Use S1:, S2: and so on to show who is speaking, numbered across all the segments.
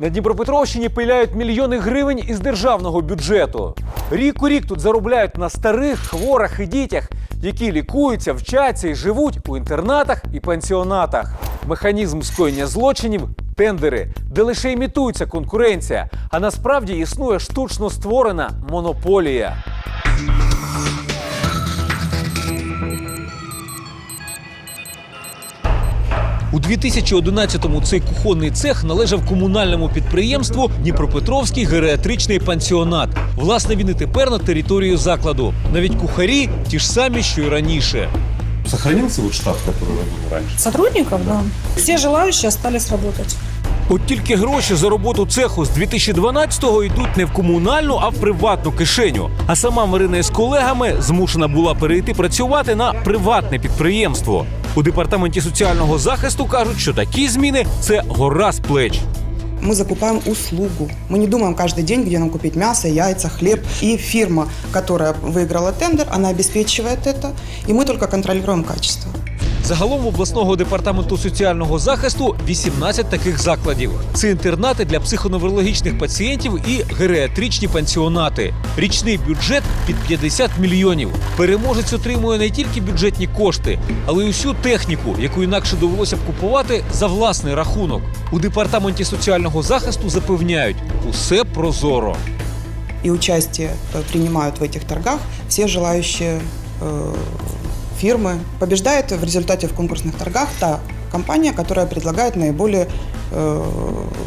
S1: На Дніпропетровщині пиляють мільйони гривень із державного бюджету. Рік у рік тут заробляють на старих, хворих і дітях, які лікуються, вчаться і живуть у інтернатах і пансіонатах. Механізм скоєння злочинів тендери, де лише імітується конкуренція, а насправді існує штучно створена монополія. У 2011-му цей кухонний цех належав комунальному підприємству Дніпропетровський геріатричний пансіонат. Власне, він і тепер на території закладу. Навіть кухарі ті ж самі, що й раніше.
S2: Сохранился вот штат, который был раньше?
S3: Сотрудников, да. Все желающие остались работать.
S1: От тільки гроші за роботу цеху з 2012-го йдуть не в комунальну, а в приватну кишеню. А сама Марина із колегами змушена була перейти працювати на приватне підприємство. У департаменті соціального захисту кажуть, що такі зміни це гора з плеч.
S4: Мы закупаем услугу. Мы не думаем каждый день, где нам купить мясо, яйца, хлеб. И фирма, которая выиграла тендер, она обеспечивает это. И мы только контролируем качество.
S1: Загалом в обласного департаменту соціального захисту 18 таких закладів. Це інтернати для психоневрологічних пацієнтів і геріатричні пансіонати. Річний бюджет під 50 мільйонів. Переможець отримує не тільки бюджетні кошти, але й усю техніку, яку інакше довелося б купувати за власний рахунок. У департаменті соціального захисту запевняють, усе прозоро.
S4: И участие э, принимают в этих торгах все желающие э, фирмы. Побеждает в результате в конкурсных торгах та компания, которая предлагает наиболее э,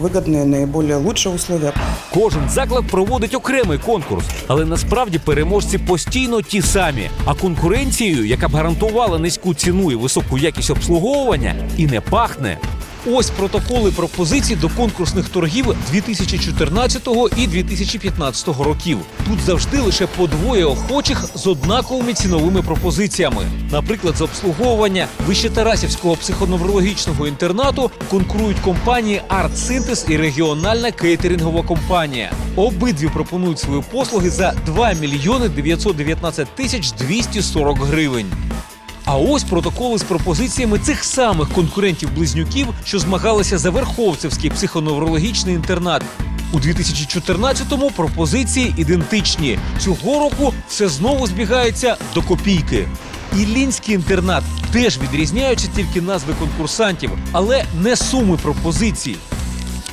S4: выгодные, наиболее лучшие условия.
S1: Кожен заклад проводить окремий конкурс, але насправді переможці постійно ті самі. А конкуренцією, яка б гарантувала низьку ціну і високу якість обслуговування, і не пахне. Ось протоколи пропозицій до конкурсних торгів 2014 і 2015 років. Тут завжди лише по двоє охочих з однаковими ціновими пропозиціями. Наприклад, за обслуговування Вищетарасівського психоневрологічного інтернату конкурують компанії «Артсинтез» і регіональна кейтерингова компанія. Обидві пропонують свої послуги за 2 мільйони 919 тисяч 240 гривень. А ось протоколи з пропозиціями цих самих конкурентів-близнюків, що змагалися за Верховцевський психоневрологічний інтернат. У 2014-му пропозиції ідентичні. Цього року все знову збігається до копійки. Іллінський інтернат теж відрізняються тільки назви конкурсантів, але не суми пропозицій.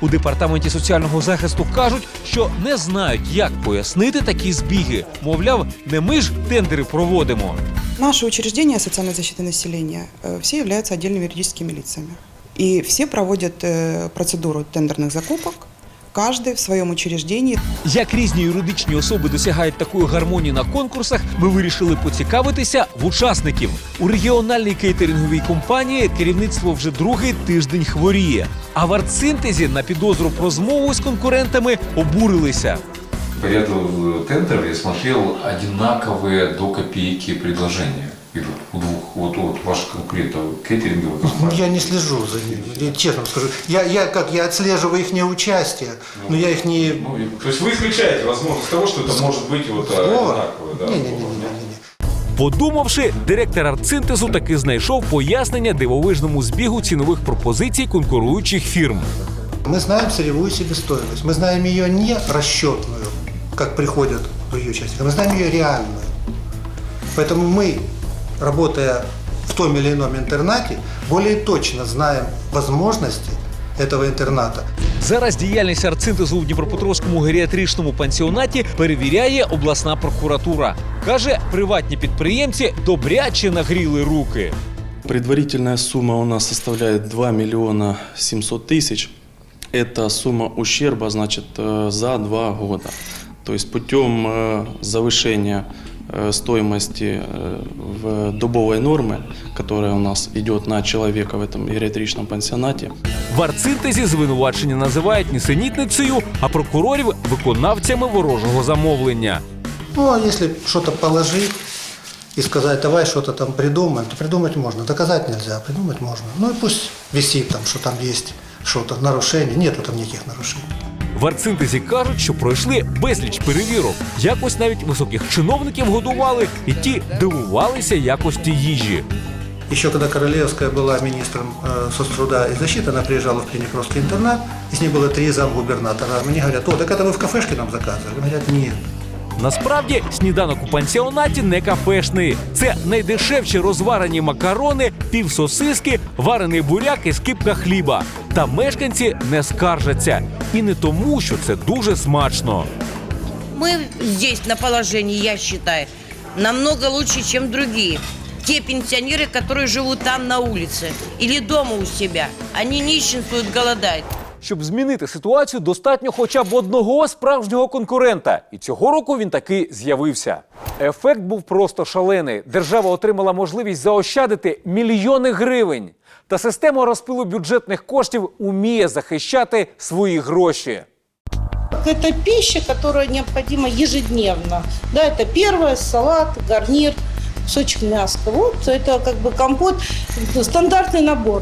S1: У департаменті соціального захисту кажуть, що не знають, як пояснити такі збіги. Мовляв, не ми ж тендери проводимо.
S4: Наши учреждения социальной защиты населения э, все являются отдельными юридическими лицами. И все проводят э, процедуру тендерных закупок, каждый в своем учреждении.
S1: Як різні юридичні особи досягають такої гармонії на конкурсах, ми вирішили поцікавитися в учасників. У регіональній кейтеринговій компанії керівництво вже другий тиждень хворіє. А в артсинтезі на підозру про змову з конкурентами обурилися.
S2: По ряду тендеров я смотрел одинаковые до копейки предложения. Идут у двух, вот, вот ваших конкурентов кейтеринговых
S5: Ну,
S2: компаний.
S5: Я не слежу за ними, я честно вам скажу. Я, я как, я отслеживаю их неучастие, но я их не...
S2: Ну, и- то есть вы исключаете возможность того, что это может быть вот э,
S5: Сговор?
S2: одинаковое, да?
S5: Не-не-не-не-не.
S1: Подумавши, директор артсинтезу таки знайшов пояснення дивовижному збігу цінових пропозицій конкуруючих фірм.
S5: Мы знаем целевую себестоимость, мы знаем ее не расчетную, как приходят другие участники, мы знаем ее реальную. Поэтому мы, работая в том или ином интернате, более точно знаем возможности этого интерната.
S1: Зараз діяльність артсинтезу у Дніпропетровському геріатричному пансіонаті перевіряє обласна прокуратура. Каже, приватні підприємці добряче нагріли руки.
S6: Предварительная сумма у нас составляет 2 миллиона 700 тысяч. Это сумма ущерба, значит, э, за два года. То есть путем э, завышения э, стоимости э, в добовой нормы, которая у нас идет на человека в этом гериатричном пансионате,
S1: В артсинтезі звинувачення називають нісенітницею, а прокурорів виконавцями ворожого замовлення.
S5: Ну, а если что-то положить и сказать, давай что-то там придумаем, то придумать можно. Доказать нельзя, придумать можно. Ну и пусть висит там, что там есть что-то, нарушение. Нету там никаких нарушений.
S1: В артсинтезі кажуть, що пройшли безліч перевірок. Якось навіть високих чиновників годували, і ті дивувалися якості їжі.
S5: Еще когда Королевская была министром э, соцтруда и защиты, она приезжала в Приднепровский интернат, и с ней было три замгубернатора. Мне говорят, о, так это вы в кафешке нам заказывали? Говорят, нет.
S1: Насправді сніданок у пансіонаті не кафешний. Це найдешевші розварені макарони, півсосиски, варений буряк і скипка хліба. Та мешканці не скаржаться. І не тому, що це дуже смачно.
S7: Мы здесь на положении, я считаю, намного лучше, чем другие. Те пенсионеры, которые живут там на улице или дома у себя, они нищенствуют, голодают.
S1: Щоб змінити ситуацію, достатньо хоча б одного справжнього конкурента. І цього року він таки з'явився. Ефект був просто шалений. Держава отримала можливість заощадити мільйони гривень. Та система розпилу бюджетних коштів уміє захищати свої гроші.
S8: Это пища, которая необходима ежедневно. Да, это первое, салат, гарнир, кусочек мяска. Вот это как бы компот, стандартный набор.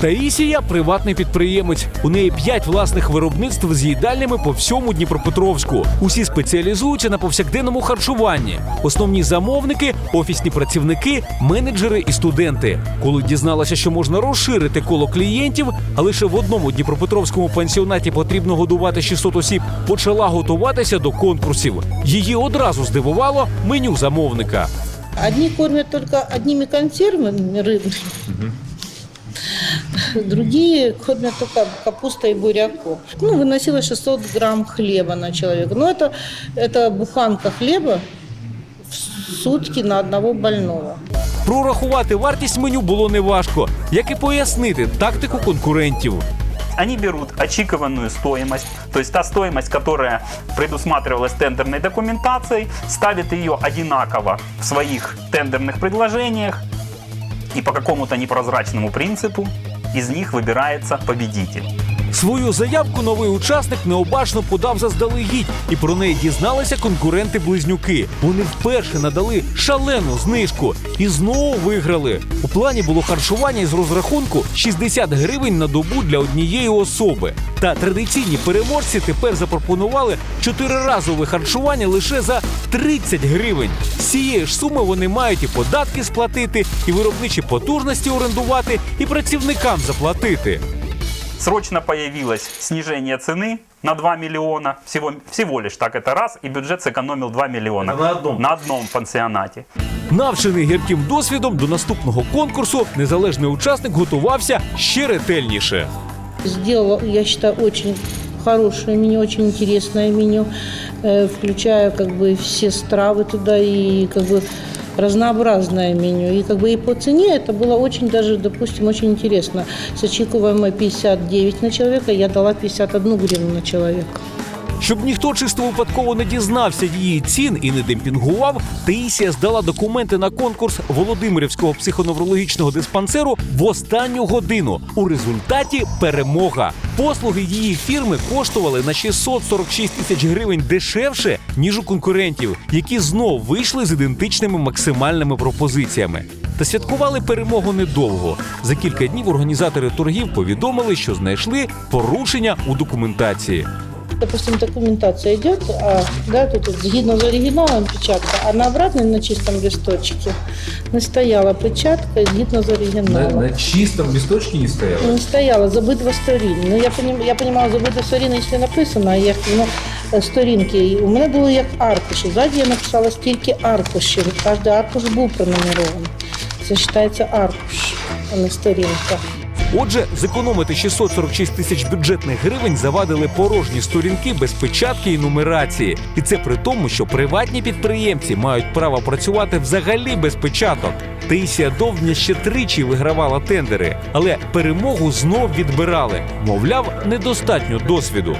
S1: Таїсія приватний підприємець. У неї п'ять власних виробництв з їдальнями по всьому Дніпропетровську. Усі спеціалізуються на повсякденному харчуванні. Основні замовники, офісні працівники, менеджери і студенти. Коли дізналася, що можна розширити коло клієнтів, а лише в одному дніпропетровському пансіонаті потрібно годувати 600 осіб, почала готуватися до конкурсів. Її одразу здивувало меню замовника.
S8: Одни кормят только одними консервами рыбными, другие кормят только капустой и буряком. Ну, выносила 600 грамм хлеба на человека. Но это, это буханка хлеба в сутки на одного больного.
S1: Прорахувати вартість меню було неважко, як і пояснити тактику конкурентів.
S9: Они берут очикованную стоимость, то есть та стоимость, которая предусматривалась тендерной документацией, ставят ее одинаково в своих тендерных предложениях и по какому-то непрозрачному принципу из них выбирается победитель.
S1: Свою заявку новий учасник необачно подав заздалегідь, і про неї дізналися конкуренти-близнюки. Вони вперше надали шалену знижку і знову виграли. У плані було харчування із розрахунку 60 гривень на добу для однієї особи. Та традиційні переможці тепер запропонували чотириразове харчування лише за 30 гривень. З цієї ж суми вони мають і податки сплатити, і виробничі потужності орендувати, і працівникам заплатити.
S9: Срочно появилось снижение цены на 2 миллиона, всего, всего лишь так это раз, и бюджет сэкономил 2 миллиона.
S1: на одном?
S9: На одном пансионате.
S1: Навчений гірким досвідом до наступного конкурсу незалежний учасник готувався ще ретельніше.
S8: Сделала, я считаю, очень хорошее меню, очень интересное меню, э, включая как бы все стравы туда и как бы разнообразное меню. И как бы и по цене это было очень даже, допустим, очень интересно. С очікуемой 59 на человека я дала 51 гривну на человека.
S1: Щоб ніхто чисто випадково не дізнався її цін і не демпінгував, Таїсія здала документи на конкурс Володимирівського психоневрологічного диспансеру в останню годину. У результаті перемога. Послуги її фірми коштували на 646 тисяч гривень дешевше ніж у конкурентів, які знов вийшли з ідентичними максимальними пропозиціями. Та святкували перемогу недовго. За кілька днів організатори торгів повідомили, що знайшли порушення у документації.
S8: Допустим, документация идет, а, да, тут згідно з оригіналом печатка, а на обратной на чистом листочке не стояла печатка згідно з оригіналом.
S2: На чистом листочке не стояло?
S8: Не стояла з обидва сторін. Ну я понім, я розумію, з обидва сторін, якщо написано, а як ну, сторінки. У мене було як аркуші. Ззаді я написала стільки аркушів. Кожен аркуш був пронумерований. Це вважається аркуш, а не сторінка.
S1: Отже, зекономити 646 тисяч бюджетних гривень завадили порожні сторінки без печатки і нумерації. І це при тому, що приватні підприємці мають право працювати взагалі без печаток. Таїсія Довдня ще тричі вигравала тендери, але перемогу знов відбирали. Мовляв, недостатньо досвіду.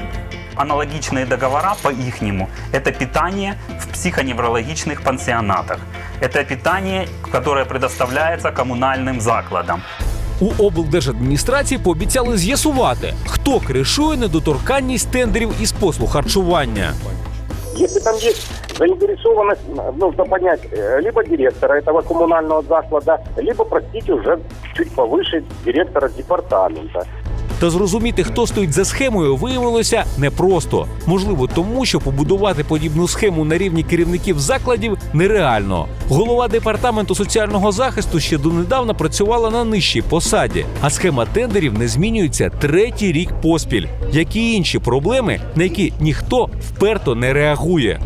S9: Аналогичные договора по ихнему – это питание в психоневрологичных пансионатах. Это питание, которое предоставляется коммунальным закладам.
S1: У облдержадміністрації пообіцяли з'ясувати, хто кришує недоторканність тендерів із послуг харчування.
S10: Если там есть заинтересованность, нужно понять, э, либо директора этого коммунального заклада, либо, простите, уже чуть повыше директора департамента.
S1: Та зрозуміти, хто стоїть за схемою, виявилося непросто. Можливо, тому що побудувати подібну схему на рівні керівників закладів нереально. Голова департаменту соціального захисту ще донедавна працювала на нижчій посаді, а схема тендерів не змінюється третій рік поспіль, як і інші проблеми, на які ніхто вперто не реагує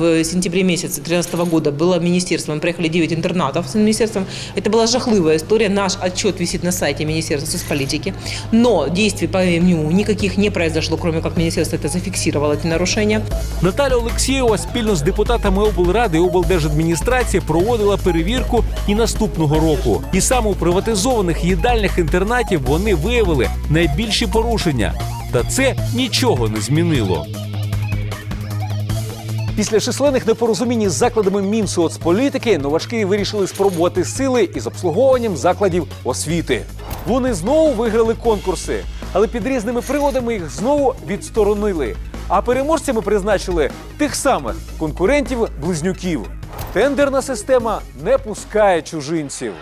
S11: В сентябре месяце 2013 года было министерство, мы проехали 9 интернатов с министерством. Это была жахливая история. Наш отчет висит на сайте Министерства соцполитики. Но действий по нему никаких не произошло, кроме как министерство это зафиксировало, эти нарушения.
S1: Наталя Олексієва спільно з депутатами облради і облдержадміністрації проводила перевірку і наступного року. І саме у приватизованих їдальних інтернатів вони виявили найбільші порушення. Та це нічого не змінило. Після численних непорозумінь із закладами Мінсоцполітики новачки вирішили спробувати сили із обслуговуванням закладів освіти. Вони знову виграли конкурси, але під різними приводами їх знову відсторонили. А переможцями призначили тих самих конкурентів-близнюків. Тендерна система не пускає чужинців.